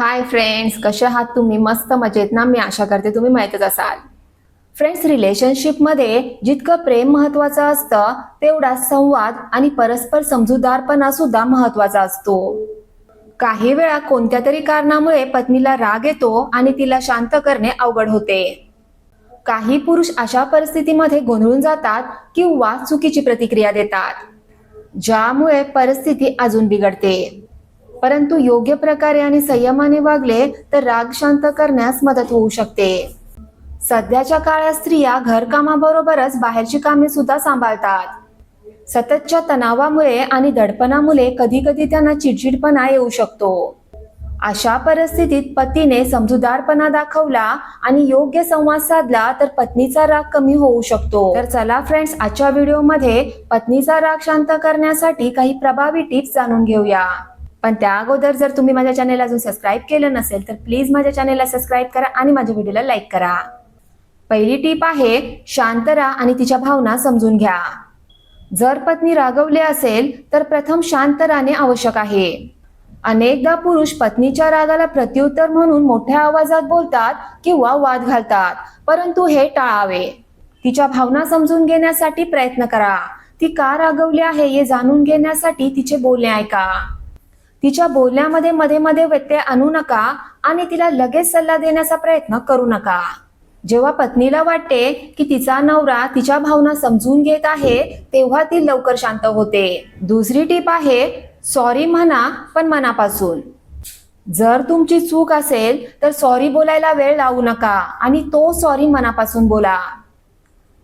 Hi friends कसे आहात तुम्ही? मस्त मजेत ना? मी आशा करते तुम्ही माहीतच असाल. फ्रेंड्स रिलेशनशिपमध्ये जितकं प्रेम महत्वाचं असतं तेवढा संवाद आणि परस्पर समजूतदारपणा सुद्धा महत्त्वाचा असतो. काही वेळा कोणत्या तरी कारणामुळे पत्नीला राग येतो आणि तिला शांत करणे अवघड होते. काही पुरुष अशा परिस्थितीमध्ये गोंधळून जातात किंवा चुकीची प्रतिक्रिया देतात ज्यामुळे परिस्थिती अजून बिघडते. परंतु योग्य प्रकारे आणि संयमाने वागले तर राग शांत करण्यास मदत होऊ शकते. सध्याच्या काळात स्त्रिया घरकामाबरोबरच बाहेरची कामे सुद्धा सांभाळतात. सततच्या तणावामुळे आणि दडपणामुळे कधी कधी त्यांना चिडचिडपणा येऊ शकतो. अशा परिस्थितीत पतीने समजूदारपणा दाखवला आणि योग्य संवाद साधला तर पत्नीचा राग कमी होऊ शकतो. तर चला फ्रेंड्स आजच्या व्हिडिओमध्ये पत्नीचा राग शांत करण्यासाठी काही प्रभावी टिप्स जाणून घेऊया. पण त्या अगोदर जर तुम्ही माझ्या चॅनेल अजून सबस्क्राईब केलं नसेल तर प्लीज माझ्या चॅनेलला सबस्क्राईब करा आणि माझ्या व्हिडिओला लाईक करा. पहिली टीप आहे शांत राहा आणि तिच्या भावना समजून घ्या. जर पत्नी रागवले असेल तर प्रथम शांत राहणे आवश्यक आहे. अनेकदा पुरुष पत्नीच्या रागाला प्रत्युत्तर म्हणून मोठ्या आवाजात बोलतात किंवा वाद घालतात परंतु हे टाळावे. तिच्या भावना समजून घेण्यासाठी प्रयत्न करा. ती का रागवली आहे हे जाणून घेण्यासाठी तिचे बोलणे ऐका. तिच्या बोलण्यामध्ये मध्ये मध्ये व्यत्यय आणू नका आणि तिला लगेच सल्ला देण्याचा प्रयत्न करू नका. जेव्हा पत्नीला वाटते की तिचा नवरा तिच्या भावना समजून घेत आहे तेव्हा ती लवकर शांत होते. दुसरी टीप आहे सॉरी म्हणा पण मनापासून. जर तुमची चूक असेल तर सॉरी बोलायला वेळ लावू नका आणि तो सॉरी मनापासून बोला.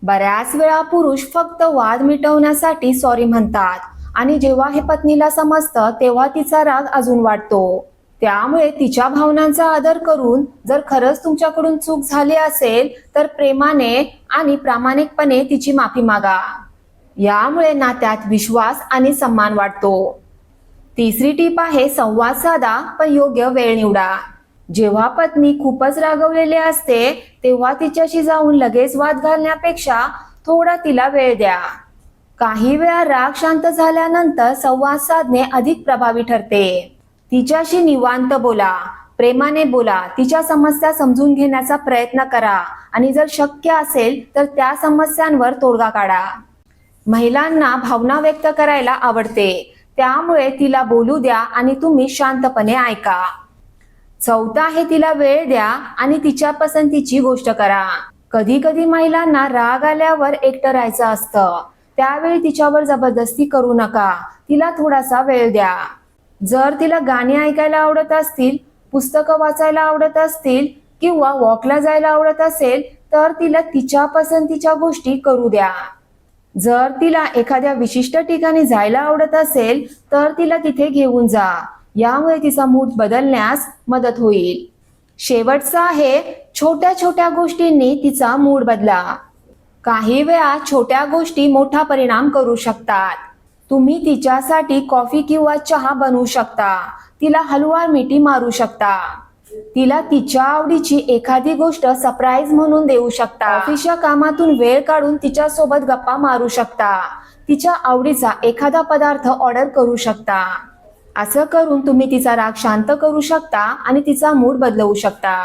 बऱ्याच वेळा पुरुष फक्त वाद मिटवण्यासाठी सॉरी म्हणतात. आणि जेव्हा हे पत्नीला समजतं तेव्हा तिचा राग अजून वाढतो. त्यामुळे तिच्या भावनांचा आदर करून जर खरंच तुमच्याकडून चूक झाली असेल तर प्रेमाने आणि प्रामाणिकपणे तिची माफी मागा. यामुळे नात्यात विश्वास आणि सन्मान वाढतो. तिसरी टीप आहे संवाद साधा पण योग्य वेळ निवडा. जेव्हा पत्नी खूपच रागवलेली असते तेव्हा तिच्याशी जाऊन लगेच वाद घालण्यापेक्षा थोडा तिला वेळ द्या. काही वेळा राग शांत झाल्यानंतर संवाद साधणे अधिक प्रभावी ठरते. तिच्याशी निवांत बोला प्रेमाने बोला तिच्या समस्या समजून घेण्याचा प्रयत्न करा आणि जर शक्य असेल तर त्या समस्यांवर तोडगा काढा. महिलांना भावना व्यक्त करायला आवडते त्यामुळे तिला बोलू द्या आणि तुम्ही शांतपणे ऐका. चौथा आहे तिला वेळ द्या आणि तिच्या पसंतीची गोष्ट करा. कधी कधी महिलांना राग आल्यावर एकटं राहायचं असतं त्यावेळी तिच्यावर जबरदस्ती करू नका. तिला थोडासा वेळ द्या. जर तिला गाणी ऐकायला आवडत असतील पुस्तकं वाचायला आवडत असतील किंवा वॉकला जायला आवडत असेल तर तिला तिच्या पसंतीच्या गोष्टी करू द्या. जर तिला एखाद्या विशिष्ट ठिकाणी जायला आवडत असेल तर तिला तिथे घेऊन जा. यामुळे तिचा मूड बदलण्यास मदत होईल. शेवटचा आहे छोट्या छोट्या गोष्टींनी तिचा मूड बदला. काही वेळा छोट्या गोष्टी मोठा परिणाम करू शकतात. तुम्ही तिच्यासाठी कॉफी किंवा चहा बनवू शकता. तिला हलवा मिठी मारू शकता. तिला तिच्या आवडीची एखादी गोष्ट सरप्राईज म्हणून देऊ शकता. ऑफिसच्या कामातून वेळ काढून तिच्या सोबत गप्पा मारू शकता. तिच्या आवडीचा एखादा पदार्थ ऑर्डर करू शकता. असं करून तुम्ही तिचा राग शांत करू शकता आणि तिचा मूड बदलवू शकता.